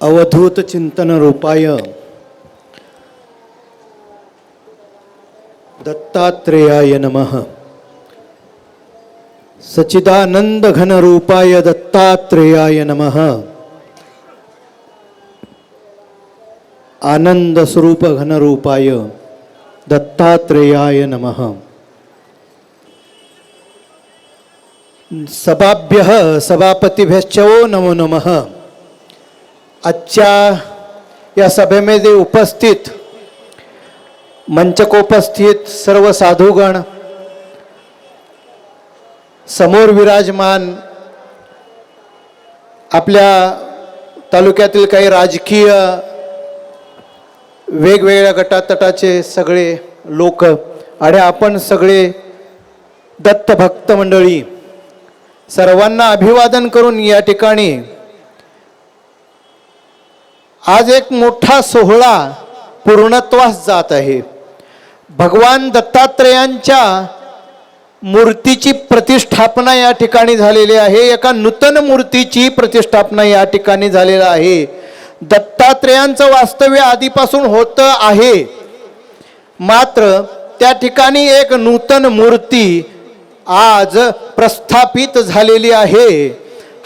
अवधूत चिंतन रूपाय। दत्तात्रेयाय नमः। सचिदानंद घन रूपाय दत्तात्रेयाय नमः। आनंद स्वरूप घन रूपाय दत्तात्रेयाय नमः। सभाभ्य सभापतीभ्यश्च नमो नमः। आजच्या या सभेमध्ये उपस्थित मंचकोपस्थित सर्व साधूगण समोर विराजमान आपल्या तालुक्यातील काही राजकीय वेगवेगळ्या गटातटाचे सगळे लोक आणि आपण सगळे दत्तभक्त मंडळी सर्वांना अभिवादन करून या ठिकाणी आज एक मोठा सोहळा पूर्णत्वास जात आहे. भगवान दत्तात्रेयांच्या मूर्तीची प्रतिष्ठापना या ठिकाणी झालेली आहे. एका नूतन मूर्तीची प्रतिष्ठापना या ठिकाणी झालेला आहे. दत्तात्रेयांचं वास्तव्य आधीपासून होतं आहे. मात्र त्या ठिकाणी एक नूतन मूर्ती आज प्रस्थापित झालेली आहे.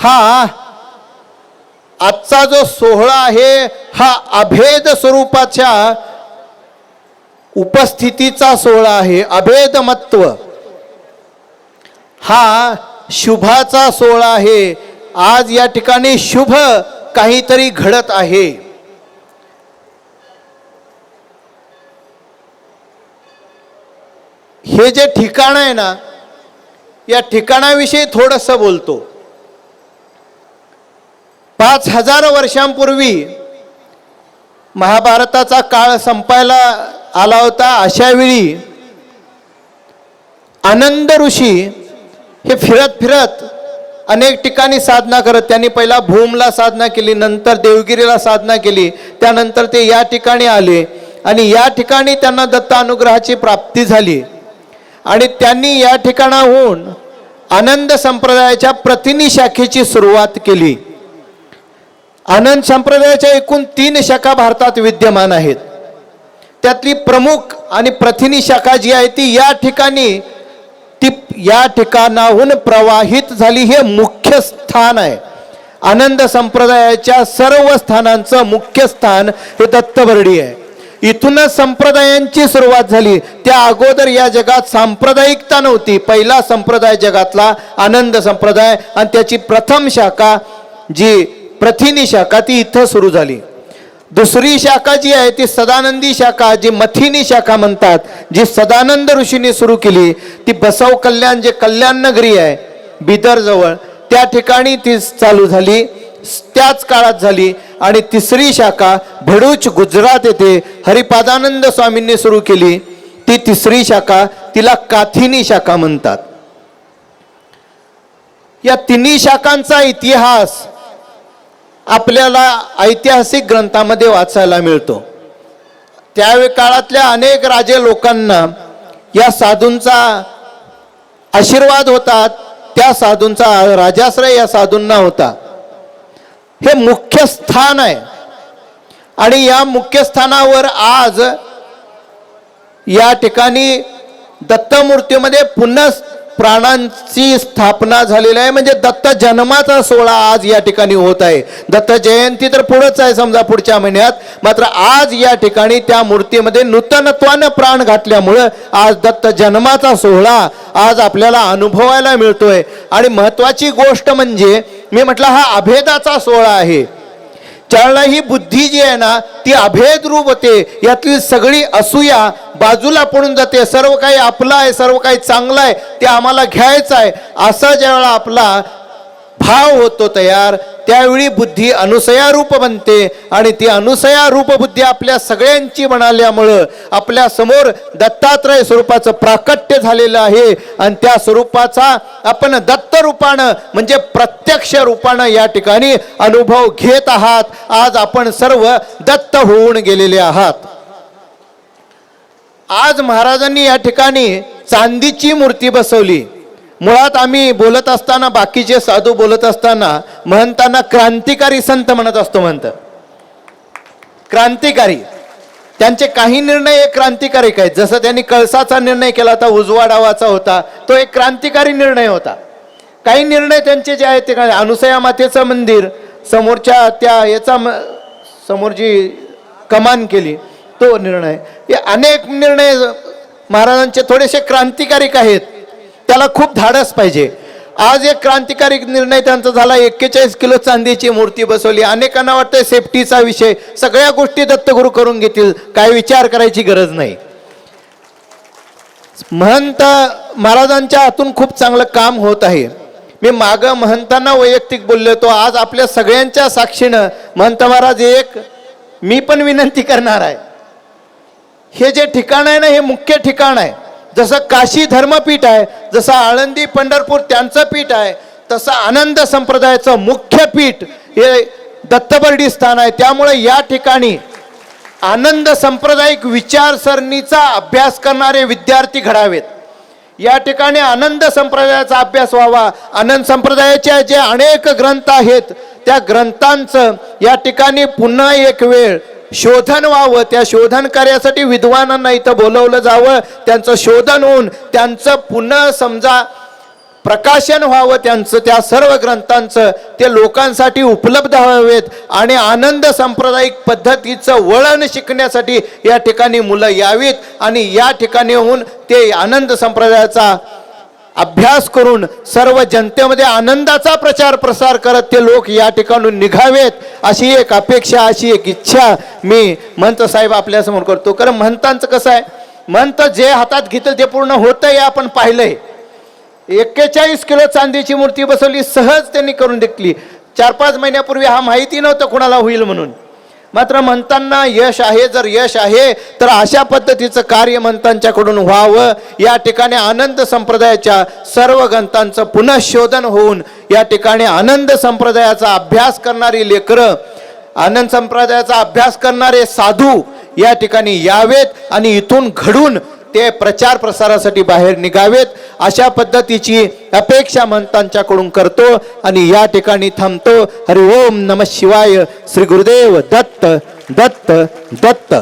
हा आजचा जो सोहळा आहे हा अभेद स्वरूपाच्या उपस्थितीचा सोहळा आहे. अभेदमत्व. हा शुभाचा सोहळा आहे. आज या ठिकाणी शुभ काहीतरी घडत आहे. हे जे ठिकाण आहे ना या ठिकाणाविषयी थोडंसं बोलतो. पाच हजार वर्षांपूर्वी महाभारताचा काळ संपायला आला होता. अशावेळी आनंद ऋषी हे फिरत फिरत अनेक ठिकाणी साधना करत त्यांनी पहिला भूमला साधना केली नंतर देवगिरीला साधना केली त्यानंतर ते या ठिकाणी आले आणि या ठिकाणी त्यांना दत्त अनुग्रहाची प्राप्ती झाली. आणि त्यांनी या ठिकाणाहून आनंद संप्रदायाच्या प्रतिनी शाखेची सुरुवात केली. आनंद संप्रदायाच्या एकूण तीन शाखा भारतात विद्यमान आहेत. त्यातली प्रमुख आणि प्रथिनी शाखा जी आहे ती या ठिकाणी ती या ठिकाणाहून प्रवाहित झाली हे मुख्य स्थान आहे. आनंद संप्रदायाच्या सर्व स्थानांचं मुख्य स्थान हे दत्तबर्डी आहे. इथूनच संप्रदायांची सुरुवात झाली. त्या अगोदर या जगात सांप्रदायिकता नव्हती. पहिला संप्रदाय जगातला आनंद संप्रदाय आणि त्याची प्रथम शाखा जी प्रथिनी शाखा ती इथं सुरू झाली. दुसरी शाखा जी आहे ती सदानंदी शाखा जी मथिनी शाखा म्हणतात जी सदानंद ऋषीने सुरू केली ती बसव कल्याण जे कल्याण नगरी आहे बिदर जवळ त्या ठिकाणी ती चालू झाली त्याच काळात झाली. आणि तिसरी शाखा भडूच गुजरात येथे हरिपादानंद स्वामींनी सुरू केली. ती तिसरी शाखा तिला काथिनी शाखा म्हणतात. या तिन्ही शाखांचा इतिहास आपल्याला ऐतिहासिक ग्रंथामध्ये वाचायला मिळतो. त्यावेळी काळातल्या अनेक राजे लोकांना या साधूंचा आशीर्वाद होता त्या साधूंचा राजाश्रय या साधूंना होता. हे मुख्य स्थान आहे. आणि या मुख्य स्थानावर आज या ठिकाणी दत्तमूर्तीमध्ये पुन्हा प्राणांची स्थापना झालेली आहे. म्हणजे दत्त जन्माचा सोहळा आज या ठिकाणी होत आहे. दत्त जयंती तर पुढंच आहे समजा पुढच्या महिन्यात. मात्र आज या ठिकाणी त्या मूर्तीमध्ये नूतनत्वानं प्राण घातल्यामुळं आज दत्त जन्माचा सोहळा आज आपल्याला अनुभवायला मिळतोय. आणि महत्वाची गोष्ट म्हणजे मी म्हटलं हा अभेदाचा सोहळा आहे. ज्यावेळेला ही बुद्धी जी आहे ना ती अभेद रूप होते. यातली सगळी असूया बाजूला पडून जाते. सर्व काही आपलं आहे सर्व काही चांगलं आहे ते आम्हाला घ्यायचं आहे. असा ज्यावेळा आपला भाव होतो तयार त्यावेळी बुद्धी अनुसया रूप बनते आणि ती अनुसया रूप बुद्धी आपल्या सगळ्यांची म्हणाल्यामुळं आपल्यासमोर दत्तात्रय स्वरूपाचं प्राकट्य झालेलं आहे. आणि त्या स्वरूपाचा आपण दत्त रूपानं म्हणजे प्रत्यक्ष रूपानं या ठिकाणी अनुभव घेत आहात. आज आपण सर्व दत्त होऊन गेलेले आहात. आज महाराजांनी या ठिकाणी चांदीची मूर्ती बसवली. मुळात आम्ही बोलत असताना बाकीचे साधू बोलत असताना म्हणताना क्रांतिकारी संत म्हणत असतो म्हणत. क्रांतिकारी. त्यांचे काही निर्णय एक क्रांतिकारी आहेत. जसं त्यांनी कळसाचा निर्णय केला होता उजवा डावाचा होता तो एक क्रांतिकारी निर्णय होता. काही निर्णय त्यांचे जे आहेत ते काय? अनुसया मातेचं मंदिर समोरच्या त्या याचा म- समोर जी कमान केली तो निर्णय. हे अनेक निर्णय महाराजांचे थोडेसे क्रांतिकारिक आहेत. त्याला खूप धाडस पाहिजे. आज एक क्रांतिकारी निर्णय त्यांचा झाला. एक्केचाळीस किलो चांदीची मूर्ती बसवली. अनेकांना वाटतं सेफ्टीचा विषय. सगळ्या गोष्टी दत्तगुरू करून घेतील. काय विचार करायची गरज नाही. महंत महाराजांच्या हातून खूप चांगलं काम होत आहे. मी माग महंतांना वैयक्तिक बोललो होतो. आज आपल्या सगळ्यांच्या साक्षीनं महंत महाराज एक मी पण विनंती करणार आहे. हे जे ठिकाण आहे ना हे मुख्य ठिकाण आहे. जसं काशी धर्मपीठ आहे जसं आळंदी पंढरपूर त्यांचं पीठ आहे तसं आनंद संप्रदायाचं मुख्य पीठ हे दत्तबर्डी स्थान आहे. त्यामुळे या ठिकाणी आनंद सांप्रदायिक विचारसरणीचा अभ्यास करणारे विद्यार्थी घडावेत. या ठिकाणी आनंद संप्रदायाचा अभ्यास व्हावा. आनंद संप्रदायाचे जे अनेक ग्रंथ आहेत त्या ग्रंथांचं या ठिकाणी पुन्हा एक वेळ शोधन व्हावं त्या शोधन कार्यासाठी विद्वानांना इथं बोलवलं जावं. त्यांचं शोधन होऊन त्यांचं पुन्हा समजा प्रकाशन व्हावं त्यांचं त्या सर्व ग्रंथांचं ते लोकांसाठी उपलब्ध व्हावेत. आणि आनंद सांप्रदायिक पद्धतीचं वळण शिकण्यासाठी या ठिकाणी मुलं यावीत. आणि या ठिकाणी होऊन ते आनंद संप्रदायाचा अभ्यास करून सर्व जनतेमध्ये आनंदाचा प्रचार प्रसार करत ते लोक या ठिकाणून निघावेत अशी एक अपेक्षा अशी एक इच्छा मी महंत साहेब आपल्यासमोर करतो. कारण महंतांचं कसं आहे? महंत जे हातात घेतं ते पूर्ण होतं हे आपण पाहिलंय. एक्केचाळीस किलो चांदीची मूर्ती बसवली सहज त्यांनी करून दिली. चार पाच महिन्यापूर्वी हा माहिती नव्हतं कुणाला होईल म्हणून. मात्र म्हणताना यश आहे जर यश आहे तर अशा पद्धतीचं कार्य म्हणतांच्याकडून व्हावं. या ठिकाणी आनंद संप्रदायाच्या सर्व ग्रंथांचं पुनःशोधन होऊन या ठिकाणी आनंद संप्रदायाचा अभ्यास करणारी लेकरं आनंद संप्रदायाचा अभ्यास करणारे साधू या ठिकाणी यावेत आणि इथून घडून ते प्रचार प्रसारासाठी बाहेर निघावेत. अशा पद्धतीची अपेक्षा महंतांच्याकडून करतो आणि या ठिकाणी थांबतो. हरि ओम नम शिवाय. श्री गुरुदेव दत्त दत्त दत्त.